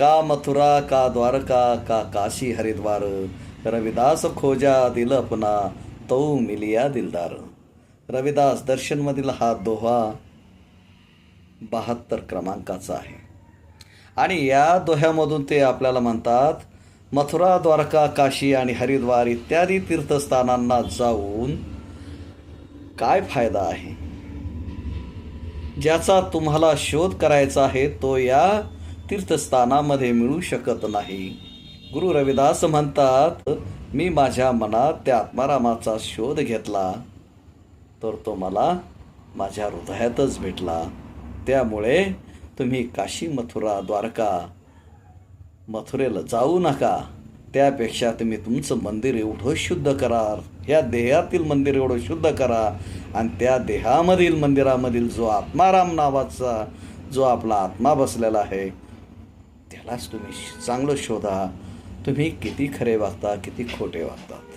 का मथुरा का द्वारका का काशी हरिद्वार? रविदास खोजा दिल अपना तो मिलिया दिलदार. रविदास दर्शनमधील हा दोहा बहात्तर क्रमांकाचा आहे. आणि या दोह्यामधून ते आपल्याला म्हणतात मथुरा द्वारका काशी आणि हरिद्वार इत्यादी तीर्थस्थानांना जाऊन काय फायदा आहे? ज्याचा तुम्हाला शोध करायचा आहे तो या तीर्थस्थानामध्ये मिळू शकत नाही. गुरु रविदास म्हणतात मी माझ्या मनात त्या आत्मारामाचा शोध घेतला तर तो मला माझ्या हृदयातच भेटला. त्यामुळे तुम्ही काशी मथुरा द्वारका मथुरेला जाऊ नका. त्यापेक्षा तुम्ही तुमचं मंदिर एवढं शुद्ध करा ह्या देहातील मंदिर एवढं शुद्ध करा आणि त्या देहामधील मंदिरामधील जो आत्माराम नावाचा जो आपला आत्मा बसलेला आहे त्यालाच तुम्ही चांगलं शोधा. तुम्ही किती खरे वागता किती खोटे वागतात.